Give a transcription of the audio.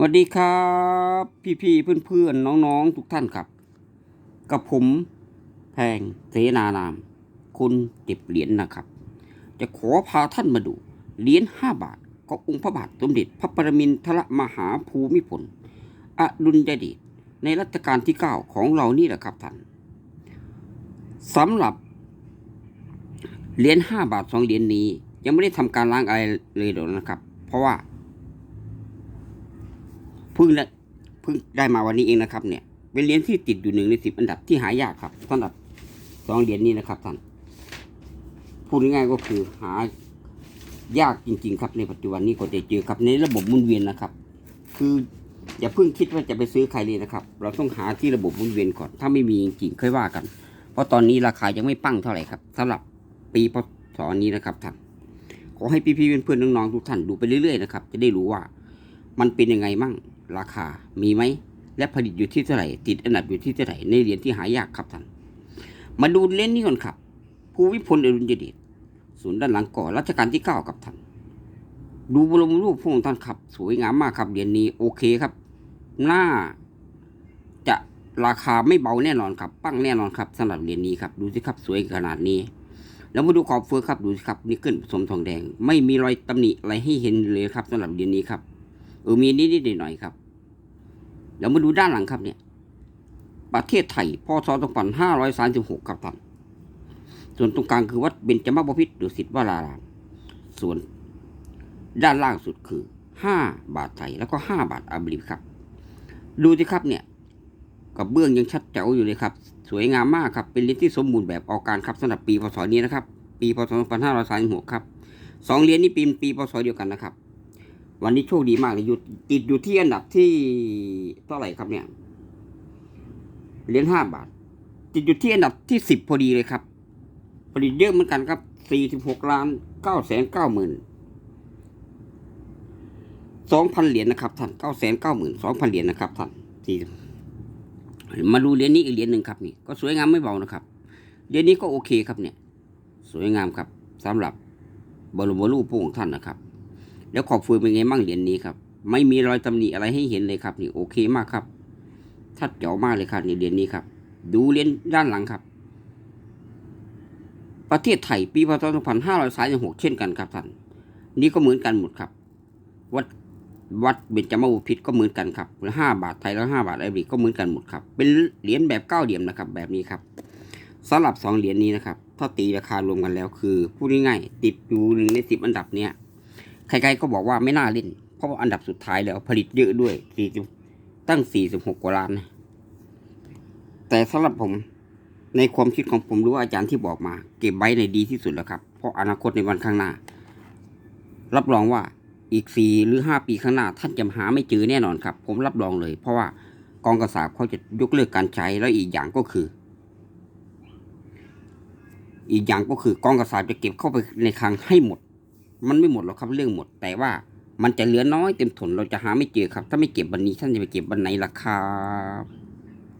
สวัสดีครับ พี่ๆเพื่อนๆนน้องๆ ทุกท่านครับ กับผมแพงเสนานามคุณเก็บเหรียญนะครับ จะขอพาท่านมาดูเหรียญห้าบาทขององค์พระบาทสมเด็จพระปรมินทรมหาภูมิพลอดุลยเดชในรัชกาลที่เก้าของเรานี่แหละครับท่านสำหรับเหรียญห้าบาทสองเหรียญนี้ยังไม่ได้ทำการล้างอะไรเลยหรอกนะครับ เพราะว่า พิ่งได้เพิ่งได้มาวันนี้เองนะครับ เนี่ย เป็นเหรียญที่ติดอยู่หนึ่งในสิบอันดับที่หายากครับสำหรับสองเหรียญนี้นะครับท่านพูดง่ายๆก็คือหายากจริง ๆ ครับในปัจจุบันนี้ก็จะเจอครับในระบบมุนเวียนนะครับ คืออย่าเพิ่งคิดว่าจะไปซื้อใครเลยนะครับ เราต้องหาที่ระบบมุนเวียนก่อน ถ้าไม่มีจริงๆค่อยว่ากัน เพราะตอนนี้ราคายังไม่ปั้งเท่าไหร่ครับสำหรับปีพศนี้นะครับท่านขอให้พี่ๆเพื่อนๆน้องๆทุกท่านดูไปเรื่อยๆนะครับจะได้รู้ว่ามันเป็นยังไงมั่ง ราคามีไหม และผลิตอยู่ที่เท่าไหร่ ติดอันดับอยู่ที่เท่าไหร่ ในเหรียญที่หายากครับท่าน มาดูเหรียญนี้ก่อนครับ ภูวิพลอดุลยเดชศูนย์ด้านหลังก่อรัชกาลที่เก้าครับท่าน ดูบรมรูปพระองค์ท่านครับ สวยงามมากครับเหรียญนี้โอเคครับ หน้าจะราคาไม่เบาแน่นอนครับ ปั้งแน่นอนครับสำหรับเหรียญนี้ครับ ดูสิครับสวยขนาดนี้แล้วมาดูขอบเฟือครับดูสิครับนี่ขึ้นผสมทองแดง ไม่มีรอยตำหนิอะไรให้เห็นเลยครับสำหรับเหรียญนี้ครับ เออมีนิดๆหน่อยๆครับเดี๋ยวมาดูด้านหลังครับเนี่ย ประเทศไทยพศ2536ครับท่านส่วนตรงกลางคือวัดเบญจมบพิตรดุสิตวรารามส่วนด้านล่างสุดคือ 5 บาทไทยแล้วก็ 5 บาทอาบริบครับ ดูสิครับเนี่ยกับเบื้องยังชัดแจ๋วอยู่เลยครับ สวยงามมากครับ เป็นเหรียญที่สมบูรณ์แบบออกการครับสำหรับปีพศนี้นะครับ ปีพศ2536ครับสองเหรียญนี้ปีปีพศเดียวกันนะครับ วันนี้โชคดีมากเลยอยู่ติดอยู่ที่อันดับที่เท่าไหร่ครับเนี่ยเหรียญห้าบาท ติดอยู่ที่อันดับที่สิบพอดีเลยครับ ผลิตเยอะเหมือนกันครับสี่สิบหกล้านเก้าแสนเก้าหมื่นสองพันเหรียญนะครับท่านเก้าแสนเก้าหมื่นสองพันเหรียญนะครับท่านสี่มาดูเหรียญนี้อีกเหรียญหนึ่งครับนี่ก็สวยงามไม่เบานะครับเหรียญนี้ก็โอเคครับเนี่ย สวยงามครับสำหรับบรมรูปพระองค์ท่านนะครับ แล้วขอบฟืนเป็นไงมั่งเหรียญนี้ครับ ไม่มีรอยตำหนิอะไรให้เห็นเลยครับนี่โอเคมากครับชัดเจ๋วมากเลยครับในเหรียญนี้ครับ ดูเหรียญด้านหลังครับ ประเทศไทยปีพศ2536เช่นกันครับท่านนี่ก็เหมือนกันหมดครับ วัดวัดเบญจมบพิตก็เหมือนกันครับห้าบาทไทยแล้วห้าบาทไอริก็เหมือนกันหมดครับ เป็นเหรียญแบบเก้าเหลี่ยมนะครับ แบบนี้ครับสำหรับสองเหรียญนี้นะครับ ถ้าตีราคารวมกันแล้วคือพูดง่ายๆติดอยู่หนึ่งในสิบอันดับเนี้ย ใครๆก็บอกว่าไม่น่าเล่น เพราะอันดับสุดท้ายแล้วผลิตเยอะด้วยสี่ตั้งสี่สิบหกกว่าล้านนะแต่สำหรับผมในความคิดของผมรู้ว่าอาจารย์ที่บอกมา เก็บไว้ในดีที่สุดแล้วครับ เพราะอนาคตในวันข้างหน้า รับรองว่าอีกสี่หรือห้าปีข้างหน้า ท่านจะหาไม่เจอแน่นอนครับ ผมรับรองเลย เพราะว่ากองกระสาบเขาจะยกเลิกการใช้แล้วอีกอย่างก็คือ อีกอย่างก็คือกองกระสาบจะเก็บเข้าไปในคลังให้หมด มันไม่หมดหรอกครับเรื่องหมด แต่ว่ามันจะเหลือน้อยเต็มถนเราจะหาไม่เจอครับ ถ้าไม่เก็บวันนี้ท่านจะไปเก็บวันไหนล่ะครับ